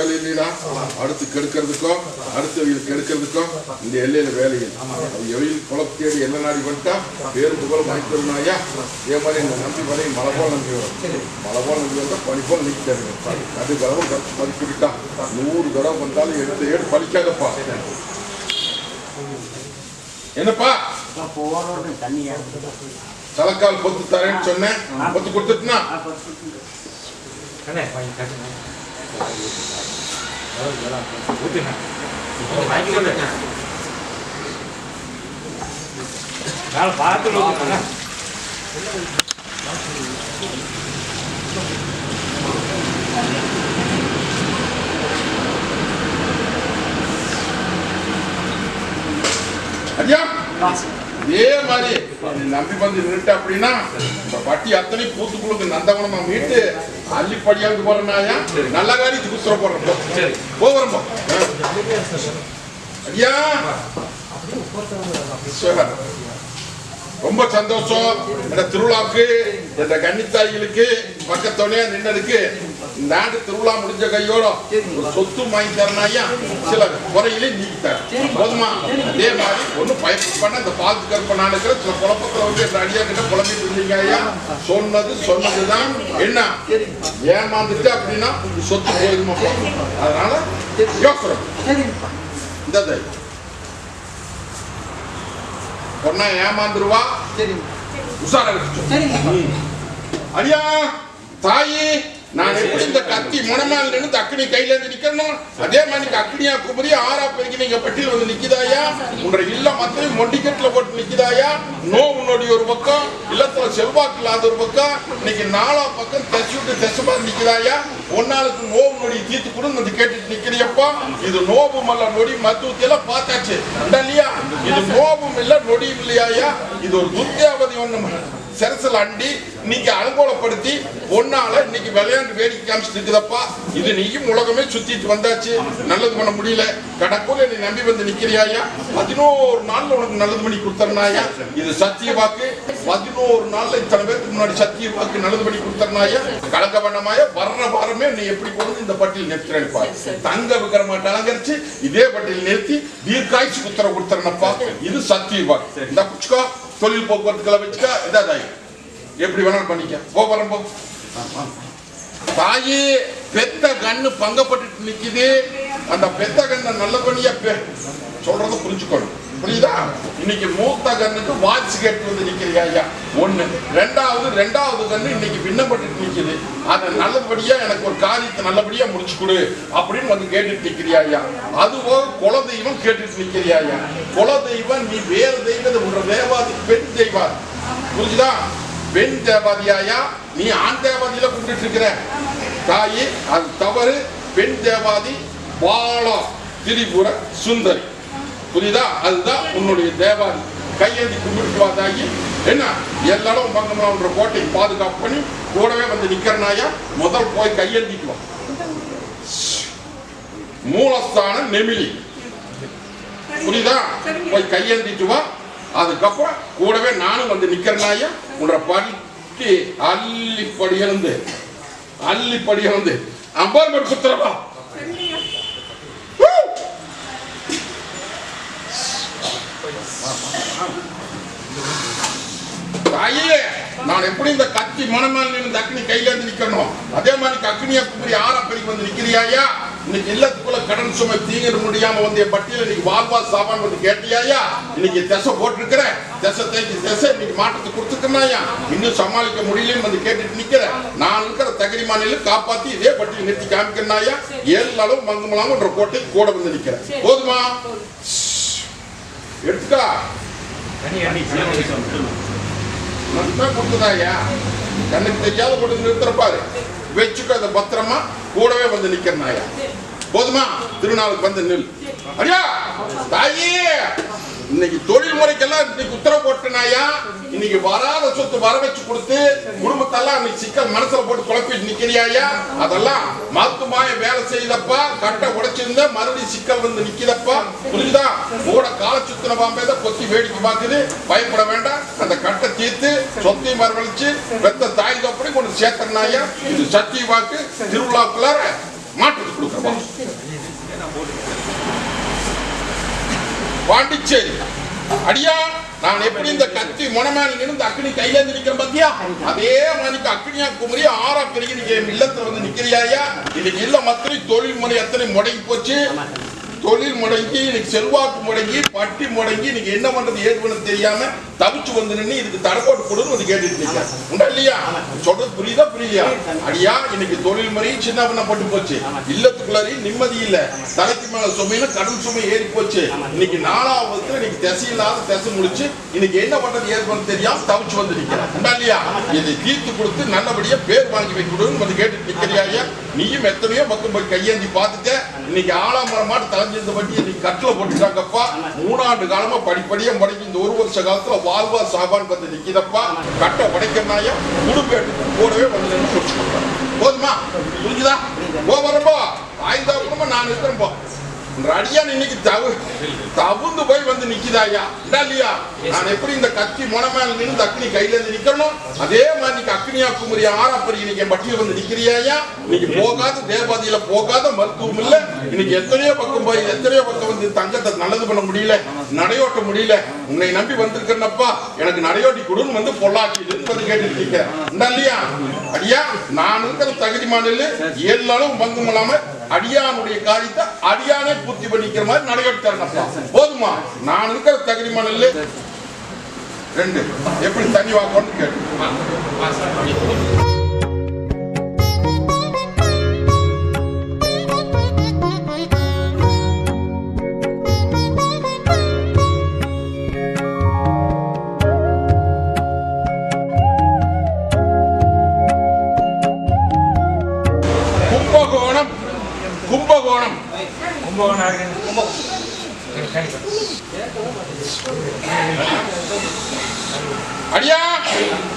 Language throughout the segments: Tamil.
வேலை இல்லைடா. அடுத்து கெடுக்கிறதுக்கோ அடுத்து கெடுக்கிறதுக்கோ இந்த எல்லையில வேலை இல்லை. எவையில் குளம் தேடி என்ன நாடி வந்துட்டா பேருந்து போல வாங்கிக்கிறோம் இதே மாதிரி எங்கள் நம்பி வரை மழை போல நம்பி வரும். மழை போல நம்பி வந்தால் பனி போல நிற்கிறாரு அது தடவை கற்று மதிப்பிட்டா நூறு தடவை வந்தாலும் எடுத்து ஏடு பழிக்காதப்பா. என்னப்பா? போறோடு தலைக்கால் பொத்து தரேன்னு சொன்னேன். பொத்து கொடுத்துட்டுனா? மேல பார்த்து ஐயா இதே மாதிரி நம்பி வந்து நின்றுட்ட அப்படின்னா இந்த பட்டி அத்தனை பூத்துக்குழுக்கு நந்தவனமா மீட்டு அள்ளிப்படியாவுக்கு போறனாயா நல்ல காரியத்துக்கு குத்துற போறோம் போ. சரி. போகிறோம் போ. ஐயா சரி. ரொம்ப சந்தோஷம் இந்த திருவிழாவுக்கு இந்த கன்னித்தாய்களுக்கு பக்கத்தோடய நின்னதுக்கு இந்த ஆண்டு திருவிழா முடிஞ்ச கையோட சொத்து வாங்கி தரனாயா சில குறையிலே நீக்கி தரேன் போதுமா? அதே மாதிரி ஒன்றும் பயப்பு பண்ண இந்த கற்பனை இருக்கிற சில குழப்பத்தில் வந்து இந்த அடியா கிட்ட குழம்பிட்டு இருந்தீங்க ஐயா. சொன்னது சொன்னதுதான். என்ன? ஏமாந்துட்டு அப்படின்னா சொத்து போயிருமா? அதனால யோசனம் இந்த. பொண்ணா ஏமாந்துருவா? உஷாரா அடியா தாயி நான் எப்படி இந்த கத்தி முனமால் நின்று அக்னி கையில இருந்து நிக்கணும் அதே மாதிரி நீங்க அக்னியா குமரி ஆறா பெருக்கி நீங்க பெட்டியில் வந்து நிக்கிதாயா? உன்ற இல்ல மத்தையும் மொண்டிக்கட்டுல போட்டு நிக்கிதாயா? நோ உன்னுடைய ஒரு பக்கம் இல்லத்துல செல்வாக்கு இல்லாத ஒரு பக்கம் இன்னைக்கு நாலா பக்கம் தச்சு விட்டு தச்சு பார்த்து நிக்கிதாயா? ஒன்னாளுக்கு நொடி தீர்த்து கூட வந்து கேட்டுட்டு நிக்கிறியப்பா. இது நோவும் அல்ல நொடி மருத்துவத்தை பார்த்தாச்சு. இல்லையா? இது நோபும் இல்ல நொடியும் இல்லையாயா? இது ஒரு துர்த்தியாவதி ஒண்ணு செரசல் அண்டி இன்னைக்கு அலங்கோலப்படுத்தி ஒன்னால இன்னைக்கு விளையாண்டு வேடிக்கை காமிச்சிட்டு இருக்குதப்பா. இது நீயும் உலகமே சுத்திட்டு வந்தாச்சு. நல்லது பண்ண முடியல. கடக்கூட நீ நம்பி வந்து நிக்கிறியாயா பதினோரு நாள்ல உனக்கு நல்லது பண்ணி கொடுத்தர்னாயா இது சத்திய வாக்கு. பதினோரு நாள்ல இத்தனை பேருக்கு முன்னாடி சத்திய வாக்கு நல்லது பண்ணி கொடுத்தர்னாயா கலங்க வண்ணமாயா வர்ற வாரமே நீ எப்படி கொண்டு இந்த பட்டியல் நிறுத்தினப்பா தங்க விக்கிரமாட்ட அலங்கரிச்சு இதே பட்டியல் நிறுத்தி தீர்க்காய்ச்சி குத்தர கொடுத்தரனப்பா இது சத்திய வாக்கு. இந்த புச்சுக்கோ தொழில் போக்குவரத்துக்களை வச்சுக்கா இதா தாய் எப்படி வேணாலும் பண்ணிக்க. போ வரம்போ தாயே தாயி பெத்த கண்ணு பங்கப்பட்டு நிற்கிது அந்த பெத்த கண்ணை நல்ல பண்ணியா சொல்றத புரிஞ்சுக்கணும். புரியுதா? இன்னைக்கு மூத்த கண்ணுக்கு வாட்ச் கேட்டு வந்து நிக்கிறியா ஐயா? ஒண்ணு. ரெண்டாவது ரெண்டாவது கண்ணு இன்னைக்கு விண்ணப்பட்டு நிக்குது. அதை நல்லபடியா எனக்கு ஒரு காரியத்தை நல்லபடியா முடிச்சு கொடு அப்படின்னு வந்து கேட்டுட்டு நிக்கிறியா ஐயா? அதுவோ குல தெய்வம் கேட்டுட்டு நிக்கிறியா ஐயா? குல தெய்வம் நீ வேறு தெய்வத்தை உன்ற தேவாதி பெண் தெய்வாதி புரிஞ்சுதா? பெண் தேவாதியாயா நீ ஆண் தேவாதியில கும்பிட்டு இருக்கிற. தாயி அது தவறு. பெண் தேவாதி பாலா திரிபுர சுந்தரி. புரியுதா? அதுதான் உன்னுடைய தேவாதி கையேந்தி கும்பிட்டு வாதாகி என்ன? எல்லாரும் பங்கம்ன்ற கோட்டை பாதுகாப்பு பண்ணி கூடவே வந்து நிக்கிறனாயா முதல் போய் கையெழுதிட்டு மூலஸ்தான மூலஸ்தானம் நெமிலி. புரியுதா? போய் கையெழுந்திட்டு வா. அதுக்கப்புறம் கூடவே நானும் வந்து நிக்கிறனாயா உன்ற படிக்கு அள்ளி படியிருந்து அள்ளி படியிருந்து அம்பார்பட் குத்துறவா? தாயே நான் எப்படி இந்த கத்தி மனமேல் நின்று அக்னி கையில இருந்து நிக்கணும் அதே மாதிரி அக்னியா குமரி ஆறா பெருக்கி வந்து நிக்கிறியாயா இன்னைக்கு இல்லத்துக்குள்ள கடன் சுமை தீங்கிட முடியாம வந்து என் பட்டியல இன்னைக்கு வாழ்வா சாப்பான் வந்து கேட்டியாயா இன்னைக்கு திசை போட்டிருக்கிற திசை தேய்ச்சி திசை இன்னைக்கு மாற்றத்தை கொடுத்துருக்கனாயா இன்னும் சமாளிக்க முடியலன்னு வந்து கேட்டுட்டு நிக்கிறேன். நான் இருக்கிற தகுதி மாநிலம் காப்பாத்தி இதே பட்டியல் நிறுத்தி காமிக்கிறனாயா ஏழு நாளும் மங்குமலாமன்ற கோட்டை கூட வந்து நிக்கிறேன். போதுமா? எடுத்துக்கா. நல்லா கொடுத்ததாயா கண்ணுக்கு தெரியாத கொண்டு நிறுத்துறப்பாரு வச்சுக்க அதை பத்திரமா கூடவே வந்து நிக்கிறனாயா போதுமா? திருநாளுக்கு வந்து நில். அடியா? தாயே! இன்னைக்கு தொழில் முறைக்கெல்லாம் இன்னைக்கு உத்தரவு போட்டனாயா இன்னைக்கு வராத சொத்து வர வச்சு கொடுத்து குடும்பத்தெல்லாம் இன்னைக்கு சிக்கல் மனசுல போட்டு குழப்பிட்டு நிக்கிறியாயா அதெல்லாம் மருத்துவமாய வேலை செய்தப்பா கட்டை உடைச்சிருந்த மறுபடியும் சிக்கல் வந்து நிக்கிறப்பா புரியுதா கூட கால சுத்தின பாம்பே தான் கொத்தி வேடிக்கை பார்க்குது. பயப்பட வேண்டாம். அந்த கட்டை தீர்த்து சொத்தையும் மரவழிச்சு பெத்த தாய் தப்படி கொண்டு சேர்த்தனாயா இது சத்திய வாக்கு. திருவிழாக்குள்ளார மாற்றத்தை கொடுக்குறோம் பாண்டிச்சேரி. அடியா? நான் எப்படி இந்த கத்தி முனமேல இந்த அக்னி கையில நிக்கிறேன் பத்தியா? அதே மாதிரி அக்னியா குமரி ஆறா நீங்க இல்லத்துல வந்து நிக்கிறியா இன்னைக்கு இல்ல மத்திரி தொழில் முறை எத்தனை முடங்கி போச்சு? தொழில் முடங்கி இன்னைக்கு செல்வாக்கு முடங்கி பட்டி முடங்கி இன்னைக்கு என்ன பண்றது ஏது பண்ணது தெரியாம தவிச்சு வந்து நின்று இதுக்கு தடப்போட்டு கொடுன்னு வந்து கேட்டுட்டு இருக்கேன் உண்டா இல்லையா? சொல்றது புரியுதா புரியலையா? அடியா இன்னைக்கு தொழில் முறையும் சின்ன பண்ணப்பட்டு போச்சு. இல்லத்துக்குள்ளாரையும் நிம்மதி இல்ல. தலைக்கு மேல சுமையில கடல் சுமை ஏறி போச்சு. இன்னைக்கு நாலாவது இன்னைக்கு திசை இல்லாத திசை முடிச்சு இன்னைக்கு என்ன பண்றது ஏது பண்ண தெரியாம தவிச்சு வந்து நிக்கிறேன். உண்டா இல்லையா? இதை தீர்த்து கொடுத்து நல்லபடியா பேர் வாங்கி வைக்கணும்னு வந்து கேட்டுட்டு நிக்கிறியா நீயும் எத்தனையோ பக்கம் போய் கையேந்தி பார்த்துட்ட இன்னைக்கு ஆலாமரமாட்டு தலைஞ்சிருந்த பற்றி இன்னைக்கு கட்டில போட்டுட்டாங்கப்பா மூணாண்டு காலமா படிப்படியா முடங்கி இந்த ஒரு வருஷ காலத்துல வாழ்வா சாபான் வந்து நிக்கிதப்பா. கட்டை உடைக்கிறனாயா குடும்ப எடுத்து கூடவே வந்து போதுமா? புரிஞ்சுதா? போ வரப்போ ஆயுதா குடும்பம் நான் இருக்கிறேன் அடியான் இன்னைக்கு தவு தவுந்து போய் வந்து நிக்குதாயா இல்ல இல்லையா நான் எப்படி இந்த கத்தி முனமேல நின்று அக்னி கையில இருந்து நிக்கணும்? அதே மாதிரி அக்னியா குமரி ஆறாப்பரி இன்னைக்கு என் பட்டியல் வந்து நிக்கிறியாயா இன்னைக்கு போகாத தேவாதியில போகாத மருத்துவம் இல்ல. இன்னைக்கு எத்தனையோ பக்கம் போய் எத்தனையோ பக்கம் வந்து தங்கத்தை நல்லது பண்ண முடியல நடையோட்ட முடியல. உன்னை நம்பி வந்திருக்கிறனப்பா. எனக்கு நடையோட்டி கொடுன்னு வந்து பொள்ளாச்சியிலிருந்து வந்து கேட்டுட்டு இருக்க இந்த இல்லையா அடியா நான் இருக்கிற தகுதி மாநில எல்லாரும் பங்கும் இல்லாம அடியானுடைய காரியத்தை அடியானே பூர்த்தி பண்ணிக்கிற மாதிரி நடைபெற்று போதுமா? நான் இருக்கிற தகுதி மாநில ரெண்டு. எப்படி தண்ணி வாங்கணும்னு கேட்டு கும்பகோணம் கும்பகோணம் இருக்கு. அடியா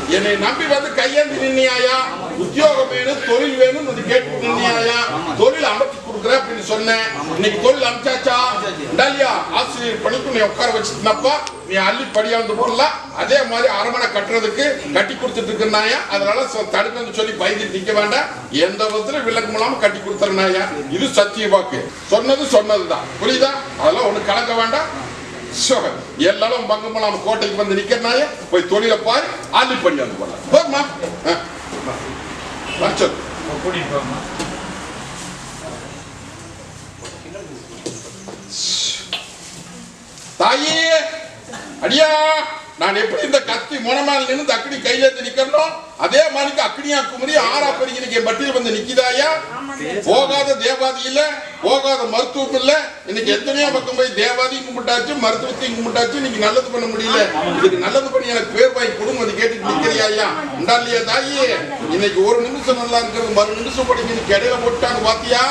என்னை நம்பி வந்து கையேந்தி நின்னியாயா உத்தியோகம் வேணும் தொழில் வேணும் கேட்டு நின்னியாயா தொழில் அமைச்சு கொடுக்குறேன் அப்படின்னு சொன்னேன் இன்னைக்கு தொழில் அமைச்சாச்சா இந்தாலியா ஆசிரியர் பணிக்கு நீ உட்கார வச்சுட்டப்பா நீ அள்ளி படியாந்து போடலாம். அதே மாதிரி அரமனை கட்டுறதுக்கு கட்டி கொடுத்துட்டு இருக்கனாயா அதனால தடுக்கணும்னு சொல்லி பயந்துட்டு நிக்க வேண்டாம். எந்த விதத்துல விளக்கம் இல்லாம கட்டி கொடுத்துறனாயா? இது சத்திய வாக்கு. சொன்னது சொன்னதுதான். புரியுதா? அதெல்லாம் ஒண்ணு கலக்க வேண்டாம். எல்லாரும் பங்கமலாம் கோட்டைக்கு வந்து நிக்கிறனாய? போய் தொழிலை பாரு ஆலி பண்ணி வந்து போடலாம். சொல்லு. கூட்டிட்டு போமா தாயே அடியா நான் எப்படி இந்த கத்தி முனமேல நின்று அக்கடி கையில இருந்து அதே மாதிரி அக்கடியா குமரி ஆறா பெருகி பட்டியல் வந்து நிக்கிதாயா போகாத தேவாதி இல்ல போகாத மருத்துவம் இல்ல. இன்னைக்கு எத்தனையோ பக்கம் போய் தேவாதியும் கும்பிட்டாச்சு மருத்துவத்தையும் கும்பிட்டாச்சு இன்னைக்கு நல்லது பண்ண முடியல. இதுக்கு நல்லது பண்ணி எனக்கு பேர் வாங்கி கொடுங்க வந்து கேட்டு நிக்கிறியா ஐயா? உண்டா இல்லையா தாயே? இன்னைக்கு ஒரு நிமிஷம் நல்லா இருக்கிறது மறு நிமிஷம் படிக்க இன்னைக்கு இடையில போட்டாங்க பாத்தியா?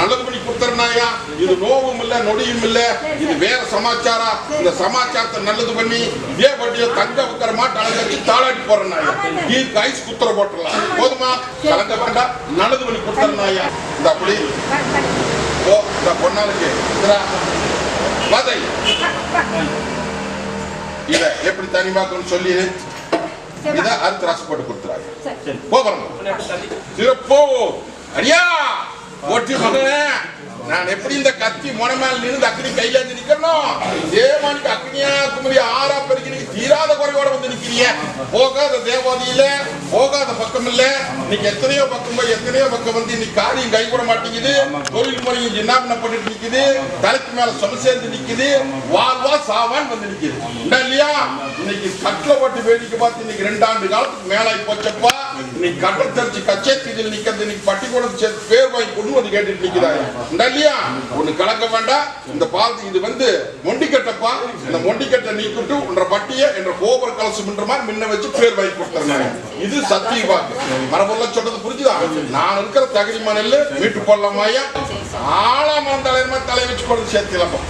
நல்லது பண்ணி கொடுத்துறனாயா இது நோவும் இல்ல நொடியும் இல்ல இது வேற சமாச்சாரா? இந்த சமாச்சாரத்தை நல்லது பண்ணி இதே வட்டியில தங்க வைக்கிற மாட்டு அழகு வச்சு தாளாட்டி போறனாயா கீழ் ஐஸ் குத்துற போட்டுடலாம். போதுமா? கலங்க வேண்டாம் நல்லது பண்ணி கொடுத்துறனாயா இந்த ஓ இந்த பொண்ணாளுக்கு வதை. இத எப்படி தனிமாக்கணும்னு சொல்லி இத அறுத்து ரசம் போட்டு கொடுத்துறாங்க. போகிறோம் சிறப்போ. அடியா. ஒட்டி மகனே நான் எப்படி இந்த கத்தி முனமேல நின்று அக்னி கையில இருந்து நிக்கணும் தேவனுக்கு அக்னியா குமரி ஆறா பெருக்கி நீங்க தீராத குறையோட வந்து நிக்கிறீங்க. போகாத தேவாதியில போகாத பக்கம் இல்ல இன்னைக்கு எத்தனையோ பக்கம் போய் எத்தனையோ பக்கம் வந்து இன்னைக்கு காரியம் கை கூட மாட்டேங்குது. தொழில் முறையும் ஜின்னாபனம் பண்ணிட்டு நிக்குது. தலைக்கு மேல சொம சேர்ந்து நிக்குது. வாழ்வா சாவான் வந்து நிக்குது. இல்லையா? இன்னைக்கு கட்டில போட்டு வேடிக்கை பார்த்து இன்னைக்கு ரெண்டாண்டு காலத்துக்கு மேலாகி போச்சப்பா. இன்னைக்கு கட்ட தெரிஞ்சு கச்சேரி இதில் நிக்கிறது இன்னைக்கு பட்டிக்கூடம் சேர்த்து பேர் வாங்கி கொண்டு வந்து கேட்டுட்டு நிக்கிறாங்க உண்டா இல்லையா ஒண்ணு கலக்க வேண்டாம். இந்த பாதி இது வந்து மொண்டிக்கட்டப்பா. இந்த மொண்டிக்கட்டை நீக்கிட்டு உன்ற பட்டிய என்ற கோபுர கலசம்ன்ற மாதிரி முன்ன வச்சு பேர் வாங்கி கொடுத்துருந்தாங்க இது சத்திய வாக்கு மரபொல்ல சொல்றது புரிஞ்சுதா? நான் இருக்கிற தகுதி மணல் மீட்டு போடலாமாயா ஆளாம தலைமை தலை வச்சு கொண்டு சேர்த்துலப்பா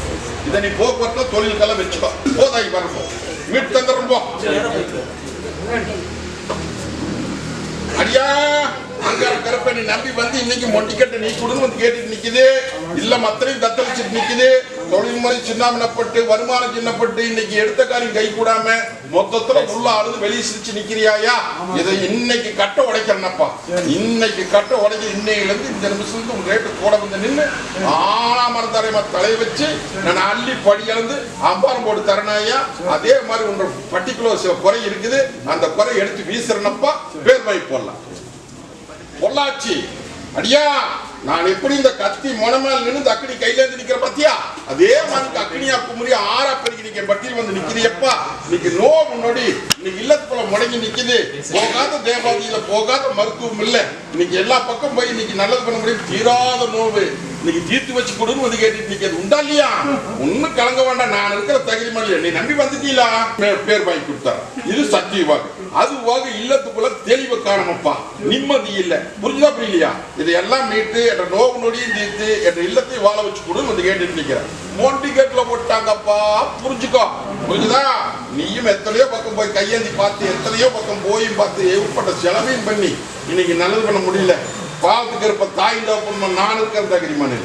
இதை நீ போக்குவரத்துல தொழிலுக்கெல்லாம் வச்சுக்கோ. போதாய் வரப்போ வீட்டு தந்துடும் ஐயா அங்கார அங்க கருப்பை நீ நம்பி வந்து இன்னைக்கு மொட்டிக்கட்டை நீ கொடுன்னு வந்து கேட்டுட்டு நிக்குது. இல்ல மத்தனையும் தத்தளிச்சுட்டு நிக்குது. தொழில் முறை சின்னாமனப்பட்டு வருமானம் சின்னப்பட்டு இன்னைக்கு எடுத்த காரியம் கை கூடாம மொத்தத்துல உள்ள அழுது வெளியே சிரிச்சு நிக்கிறியாயா? இதை இன்னைக்கு கட்ட உடைக்கிறனப்பா. இன்னைக்கு கட்ட உடைக்க இன்னையில இருந்து இந்த நிமிஷம் இருந்து ரேட்டு கூட வந்து நின்று ஆனாமரம் தரைமா தலை வச்சு நான் அள்ளி படி இழந்து அம்பாரம் போட்டு தரணாயா அதே மாதிரி உங்க பர்டிகுலர் குறை இருக்குது. அந்த குறை எடுத்து வீசுறனப்பா. பேர் வாங்கி போடலாம். பொள்ளாச்சி. அடியா. நான் எப்படி இந்த கத்தி முனமேல் நின்று இந்த அக்கடி கையில இருந்து நிக்கிற பத்தியா? அதே மாதிரி அக்னியா குமரி ஆறா பெருகி நிக்க பட்டியல் வந்து நிக்கிறியப்பா இன்னைக்கு நோ முன்னாடி இன்னைக்கு இல்லத்துக்குள்ள முடங்கி நிக்குது. போகாத தேவாதியில போகாத மருத்துவம் இல்ல. இன்னைக்கு எல்லா பக்கம் போய் இன்னைக்கு நல்லது பண்ண முடியும். தீராத நோவு. இன்னைக்கு தீர்த்து வச்சு கொடுன்னு வந்து கேட்டுட்டு நிக்கிறது உண்டா இல்லையா? ஒண்ணு கலங்க வேண்டாம். நான் இருக்கிற தகுதி மாதிரி நீ நம்பி வந்துட்டீங்களா? பேர் வாங்கி கொடுத்தா இது சக்தி வாக்கு அதுவாக இல்லத்துக்குள்ள தெளிவு காணமப்பா நிம்மதி இல்ல. புரிஞ்சா புரியலையா? இதையெல்லாம் மீட்டு என்ற நோவு நொடியும் தீர்த்து என்ற இல்லத்தை வாழ வச்சு கொடுன்னு வந்து கேட்டு நிக்கிறேன் மோண்டி கேட்ல போட்டாங்கப்பா. புரிஞ்சுக்கோ. புரிஞ்சுதா? நீயும் எத்தனையோ பக்கம் போய் கையேந்தி பார்த்து எத்தனையோ பக்கம் போயும் பார்த்து ஏற்பட்ட செலவையும் பண்ணி இன்னைக்கு நல்லது பண்ண முடியல. பாவத்துக்கு இருப்ப தாய் தகப்பன் நான் இருக்கிற தகுதிமான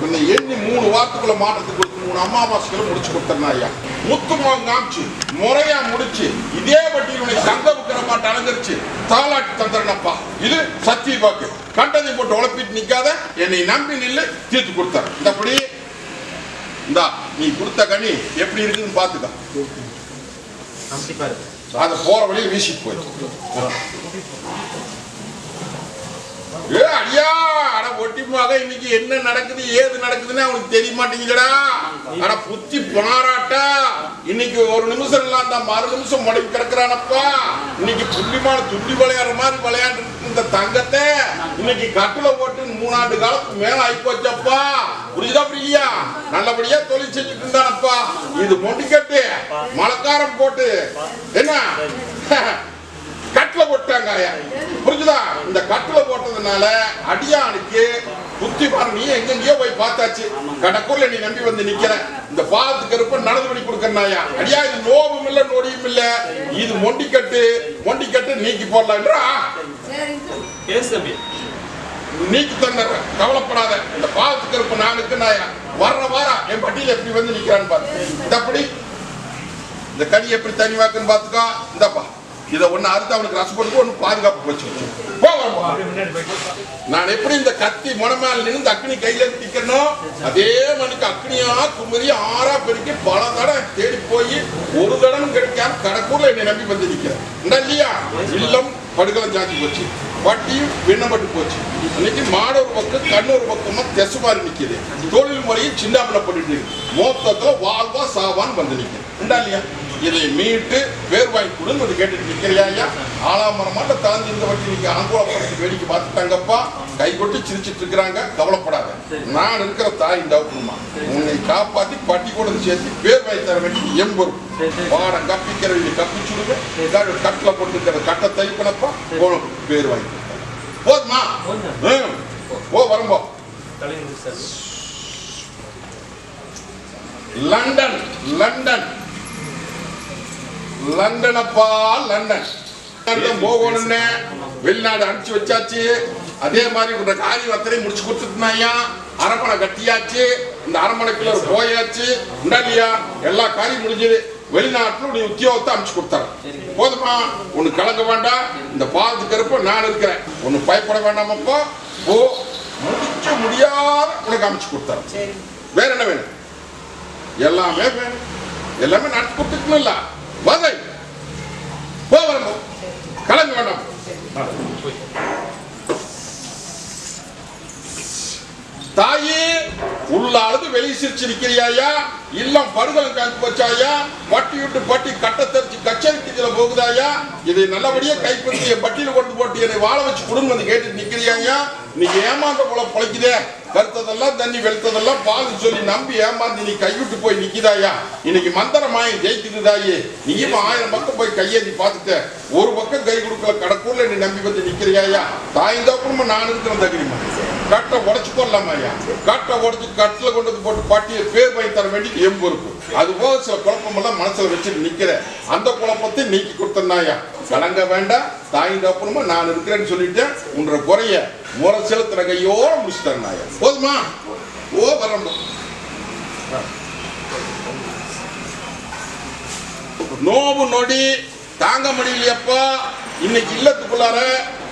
உன்னை எண்ணி மூணு வாரத்துக்குள்ள மாற்றத்துக்கு கொடுத்து மூணு அமாவாசைகளை முடிச்சு கொடுத்தேன் ஐயா. முத்துமா காமிச்சு முறையா முடிச்சு இதே வட்டியில் உன்னை தங்க விக்கிற மாட்டு அலங்கரிச்சு தாலாட்டி தந்துறனப்பா இது சத்திய வாக்கு. கண்டதை போட்டு உழப்பிட்டு நிக்காத என்னை நம்பி நில்லு தீர்த்து கொடுத்தாரு இந்தபடி இந்தா நீ கொடுத்த கனி எப்படி இருக்குன்னு பாத்துக்க அதை போற வழியில் வீசிட்டு போயிடுச்சு இன்னைக்கு என்ன நடக்குது ஏது நடக்குதுன்னு அவனுக்கு தெரிய மாட்டேங்குதுடா. அட புத்தி பாராட்டா. இன்னைக்கு ஒரு நிமிஷம் இல்ல அந்த மறு நிமிஷம் முடங்கி கிடக்குறானப்பா. இன்னைக்கு புள்ளிமான துள்ளி விளையாடுற மாதிரி விளையாண்டு இந்த தங்கத்தை இன்னைக்கு கட்டுல போட்டு மூணாண்டு காலத்துக்கு மேல ஆயிப்போச்சப்பா புரியுதா புரியலையா? நல்லபடியா தொழில் செஞ்சுட்டு இருந்தானப்பா. இது மொண்டிக்கட்டு மழைக்காரம் போட்டு. என்ன? கட்டில போட்டாங்க. புரிஞ்சுதா? இந்த கட்டில போட்டதுனால அடியானுக்கு புத்தி பாரு நீ எங்கெங்கயோ போய் பார்த்தாச்சு. கடற்கூர்ல நீ நம்பி வந்து நிக்கிற. இந்த பாலத்துக்கு இருப்ப நடந்து பண்ணி கொடுக்கறனாயா அடியா இது நோவும் இல்ல நொடியும் இல்ல. இது மொண்டிக்கட்டு மொண்டிக்கட்டு நீக்கி தம்பி. நீக்கி தந்துடுற கவலைப்படாத. இந்த பாலத்துக்கு இருப்ப நானுக்கு நாயா? வர்ற வாரம் என் பட்டியல எப்படி வந்து நிக்கிறான்னு பாரு. இந்த அப்படி இந்த கனி எப்படி தனி வாக்குன்னு பாத்துக்கோ இந்தப்பா இதை ஒண்ணு அறுத்து அவனுக்கு ரசம் போட்டு ஒண்ணு பாதுகாப்பு வச்சு நான் எப்படி இந்த கத்தி முனமேல நின்று இந்த அக்னி கையில நிக்கணும் அதே மனுக்கு அக்னியா குமரி ஆறா பெருக்கி பல தடவை தேடி போய் ஒரு தடவை கிடைக்காம கடற்கூர்ல என்னை நம்பி வந்து நிற்கிறேன் இல்லையா? இல்லம் படுகலம் ஜாக்கி போச்சு. வட்டியும் விண்ணப்பட்டு போச்சு. இன்னைக்கு மாட ஒரு பக்கம் கண்ணு ஒரு பக்கமா தெசு மாதிரி நிக்குது. தொழில் முறையும் சின்ன பண்ணிட்டு வாழ்வா சாவான்னு வந்து நிற்கிறேன் இல்லையா? இதை மீட்டு வாங்கி கொடுன்னு வந்து கேட்டுட்டு நிக்கிறியா ஐயா? ஆலாமரமாட்ட தளர்ந்து வட்டி நீங்க அனுகூலப்படுத்தி வேடிக்கை பார்த்துட்டாங்கப்பா. கை கொட்டி சிரிச்சிட்டு இருக்கிறாங்க. கவலைப்படாத. நான் இருக்கிற தாய் இந்த உன்னை காப்பாத்தி பட்டி கூட சேர்த்து வாங்கி தர வேண்டிய எம்பொரு வாட கப்பிக்கிற வேண்டிய கப்பி சுடுவேன் கட்டில போட்டுக்கிற கட்டை தைப்பனப்பா உனக்கு பேர் வாங்கி கொடுத்தேன். போதுமா. போ வரும்போ. London London. லண்டன். அப்பா லண்டன் போகணும்னு. வெளிநாடு அனுப்பிச்சு வச்சாச்சு. அதே மாதிரி உங்க காரியம் அத்தனை முடிச்சு கொடுத்துட்டுனாயா அரமனை கட்டியாச்சு. இந்த அரமனைக்குள்ள போயாச்சு. இல்லையா? எல்லா காரியம் முடிஞ்சது. வெளிநாட்டுல நீ உத்தியோகத்தை அனுப்பிச்சு கொடுத்தாரு போதுமா? ஒண்ணு கலங்க வேண்டாம். இந்த பாலத்துக்கு இருப்ப நான் இருக்கிறேன். ஒண்ணு பயப்பட வேண்டாமப்பா போ. முடிச்ச நினைக்க முடியாத உனக்கு அமைச்சு கொடுத்தாரு வேற என்ன வேணும்? எல்லாமே வேணும். எல்லாமே நடத்தி கொடுத்துக்கணும்ல வதை போ கலந்து வேண்டாம். தாயே உள்ளானது வெளி சிரிச்சிருக்கிறியாயா இல்லம் படுகலம் காய்ச்சி போச்சாயா பட்டி விட்டு பட்டி கட்ட தெரிச்சு கச்சேரிக்கு இதுல போகுதாயா இதை நல்லபடியா கைப்பற்றி என் பட்டியல கொண்டு போட்டு என்னை வாழ வச்சு குடும்பம் வந்து கேட்டு நிக்கிறியாயா நீ ஏமாந்த போல பொழைக்குதே. கருத்ததெல்லாம் தண்ணி வெளுத்ததெல்லாம் பால் சொல்லி நம்பி ஏமாந்து நீ கைவிட்டு போய் நிக்கிதாயா? இன்னைக்கு மந்திரம் மாயம் ஜெயிக்கிறதாயே நீயும் ஆயிரம் பக்கம் போய் கையேந்தி பார்த்துட்ட. ஒரு பக்கம் கை கொடுக்கல கடக்கூர்ல நீ நம்பி வந்து நிக்கிறியாயா? தாய்ந்தா குடும்பம் நான் இருக்கிறேன் தகிரிமா கட்டை உடச்சு கொள்ளலாமா ஐயா கட்டை உடச்சு கட்டில் கொண்டு வந்து போட்டு பாட்டியை பேர் வாங்கி தர வேண்டி எம்பு இருக்கும் அது போக சில குழப்பமெல்லாம் மனசில் வச்சுட்டு நிற்கிறேன் அந்த குழப்பத்தை நீக்கி கொடுத்தனாயா கலங்க வேண்டாம். தாய் தப்புறமா நான் இருக்கிறேன்னு சொல்லிட்டேன் உன்ற குறைய முறை செலுத்துற கையோட முடிச்சுட்டேன் நாயா. போதுமா? ஓ வரணும் நோவு நொடி தாங்க முடியலையப்பா. இன்னைக்கு இல்லத்துக்குள்ளார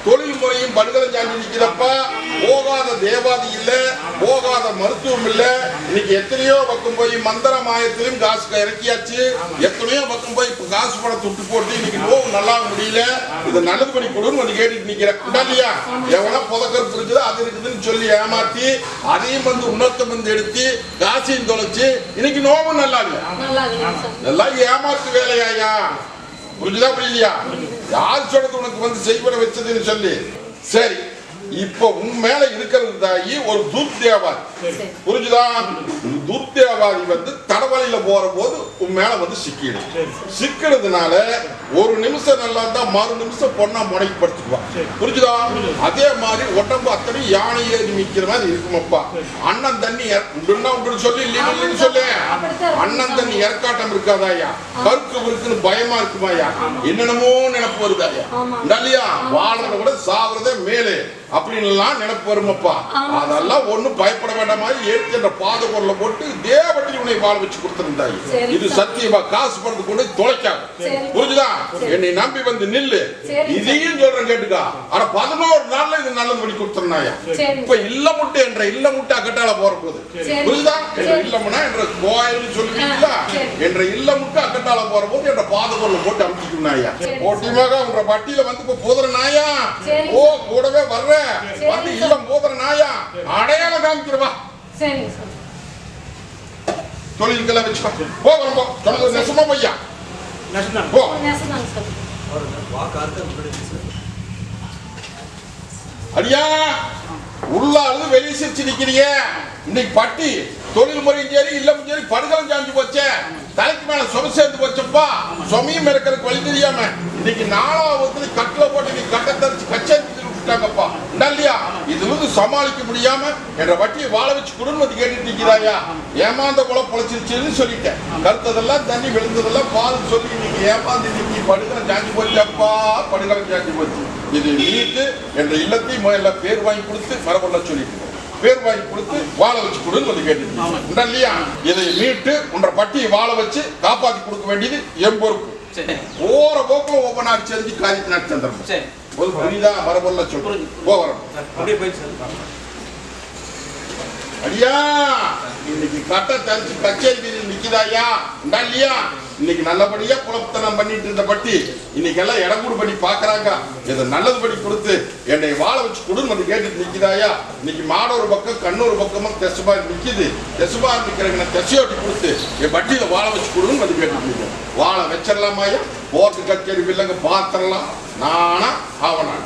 தொழில் முறையும் படுகலை சாஞ்சி நிக்கிறப்பா போகாத தேவாதி இல்ல போகாத மருத்துவம் இல்ல. இன்னைக்கு எத்தனையோ பக்கம் போய் மந்திர மாயத்திலும் காசு இறக்கியாச்சு. எத்தனையோ பக்கம் போய் காசு பணத்தை விட்டு போட்டு இன்னைக்கு நோவு நல்லா முடியல. இது நல்லது பண்ணி கொடுன்னு வந்து கேட்டுட்டு நிக்கிறேன். இல்லையா? எவனா புதக்கருப்பு இருக்குது அது இருக்குதுன்னு சொல்லி ஏமாத்தி அதையும் வந்து உணர்த்தம் வந்து எடுத்து காசையும் தொலைச்சு இன்னைக்கு நோவும் நல்லா இல்லை நல்லா ஏமாத்து வேலையாயா? புரிஞ்சுதான் புரியலையா? யார் சொல்றது உனக்கு வந்து செய்வன வச்சதுன்னு சொல்லி. சரி. இப்ப உன் மேல இருக்கிறது தாயி ஒரு துர்தேவாதி புரிஞ்சுதா? துர்தேவாதி வந்து தடவழியில போற போது உன் மேல வந்து சிக்கிடும். சிக்கிறதுனால ஒரு நிமிஷம் நல்லா இருந்தா மறு நிமிஷம் பொண்ணா முனைப்படுத்திக்குவான் புரிஞ்சுதா? அதே மாதிரி உடம்பு அத்தனை யானை ஏறி நிக்கிற மாதிரி இருக்குமப்பா. அண்ணன் தண்ணி சொல்லி இல்லைன்னு சொல்லு. அண்ணன் தண்ணி இறக்காட்டம் இருக்காதாயா? கருக்கு இருக்குன்னு பயமா இருக்குமாயா? என்னென்னமோ நினைப்பு வருதாயா. இல்லையா வாழ்றத விட சாவறதே மேலே. அப்படின்னு எல்லாம் நினைப்பு வருமப்பா. அதெல்லாம் ஒண்ணும் பயப்பட வேண்டாம் மாதிரி ஏற்று என்ற பாத குரலை போட்டு தேவட்டி உன்னை வாழ வச்சு கொடுத்திருந்தாய் இது. சத்தியமா காசு பணத்தை கொண்டு தொலைக்காது. புரிஞ்சுதா. என்னை நம்பி வந்து நில்லு இதையும் சொல்றேன் கேட்டுக்கா ஆனா பதினோரு நாள்ல இது நல்லது பண்ணி கொடுத்துருந்தாயா. இப்ப இல்ல முட்டை என்ற இல்ல முட்டை அக்கட்டால போற போது. புரியுதா என்ற. இல்லமுனா என்ற கோயில்னு சொல்லுவீங்களா. என்ற இல்ல முட்டை அக்கட்டால போற போது என்ற பாத குரலை போட்டு அமுத்திக்குனாயா சரி. ஓட்டிமாக உன்ற பட்டியல வந்து இப்ப போதுற நாயா. ஓ கூடவே வர்ற வந்து. இல்லம் போதுற நாயா? அடையாளம் காமிக்கிறவா தொழிலுக்கெல்லாம் வச்சுக்கோ. போ வரம்போ சொல்லுங்க நெசமா பையா போ. அடியா உள்ளாவது வெளியே சிரிச்சு நிக்கிறீங்க இன்னைக்கு பட்டி தொழில் முறையும் சரி இல்லம் சரி படுகலம் சாஞ்சு போச்சே. தலைக்கு மேல சும சேர்ந்து போச்சப்பா. சுமையும் இருக்கிறதுக்கு வழி தெரியாம. இன்னைக்கு நாலாவது கட்டில போட்டு நீ கட்ட தரிச்சு கச்சேரி விட்டாங்கப்பா இல்லையா இது வந்து சமாளிக்க முடியாம என்ற வட்டியை வாழ வச்சு குடும்பம் வந்து கேட்டுட்டு நிக்கிறாயா ஏமாந்த குல பொழைச்சிருச்சுன்னு சொல்லிட்டேன். கருத்ததெல்லாம் தண்ணி விழுந்ததெல்லாம் பால் சொல்லி இன்னைக்கு ஏமாந்து இன்னைக்கு படுகலம் சாஞ்சு போச்சப்பா படுகலம் சாஞ்சு போச்சு. இது நீட்டு என்ற இல்லத்தை முதல்ல பேர் வாங்கி கொடுத்து மரபொல்ல சொல்லிட்டு. பேர் வாங்கி கொடுத்து வாழ வச்சு கொடுன்னு வந்து கேட்டு இல்லையா இதை மீட்டு உன்ற பட்டியை வாழ வச்சு காப்பாத்தி கொடுக்க வேண்டியது என் பொறுப்பு. ஓர போக்குல ஒவ்வொன்றா செஞ்சு காரியத்தை நடத்தி தந்துடும் சரி. ஒரு புரியுதா? மரபொல்ல சொல்லு போ வரோம் அப்படியே போயிடுச்சு அடியா! இன்னைக்கு கட்ட தரிச்சு கச்சேரி நிக்குதாயா உண்டா இல்லையா? இன்னைக்கு நல்லபடியா குழப்பத்தனம் பண்ணிட்டு இருந்த பட்டி இன்னைக்கு எல்லாம் இடங்கூடு பண்ணி பாக்குறாங்க. இதை நல்லது பண்ணி கொடுத்து என்னை வாழ வச்சு கொடுன்னு வந்து கேட்டுட்டு நிக்குதாயா இன்னைக்கு மாட ஒரு பக்கம் கண்ணு ஒரு பக்கமா தெசுமா நிக்குது. தெசுமா நிக்கிறவங்க தெசையோட்டி கொடுத்து என் பட்டியில வாழ வச்சு கொடுன்னு வந்து கேட்டுட்டு நிக்க வாழ வச்சிடலாமாயா போட்டு கச்சேரி பிள்ளைங்க பாத்திரலாம் நானா ஆவனா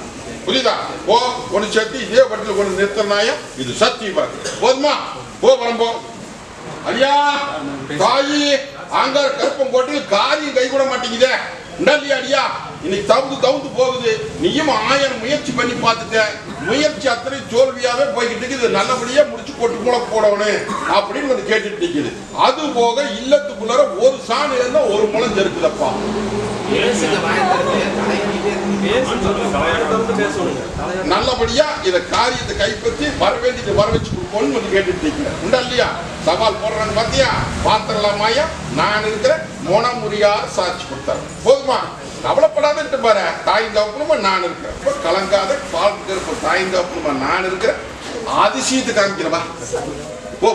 புரியுதா? போ ஒன்று சேர்த்து இதே பட்டியல கொண்டு நிறுத்தினாயா இது சத்தியமா இருக்கு. போதுமா? போ வரம்போ ஐயா தாயி அங்கார கருப்பம் போட்டு காரியம் கை கூட மாட்டேங்குதே. இல்லையா அடியா இன்னைக்கு தவுந்து தவுந்து போகுது. நீயும் ஆயிரம் முயற்சி பண்ணி பார்த்துட்ட முயற்சி அத்தனை தோல்வியாவே போய்கிட்டு இருக்குது. இது நல்லபடியா முடிச்சு கொட்டு மூளை போடணும் அப்படின்னு வந்து கேட்டுட்டு நிக்குது. அது போக இல்லத்துக்குள்ளார ஒரு சாணி இருந்தா ஒரு முளம் செருக்குதப்பா. நல்லபடியா இத காரியத்தை கைப்பற்றி வர வேண்டியது வர வச்சு கொடுப்போம்னு வந்து கேட்டுட்டு உண்டா இல்லையா? சவால் போடுறான்னு பாத்தியா? பாத்திரலாமாயா நான் இருக்கிறேன் முனமுறியா சாட்சி கொடுத்தாரு. போதுமா? கவலைப்படாதன்ட்டு பாரு. தாய் குழும நான் இருக்கிறேன். கலங்காத பால் கருப்பு தாய் தப்புமா நான் இருக்கிறேன். அதிசயத்தை காமிக்கிறவா போ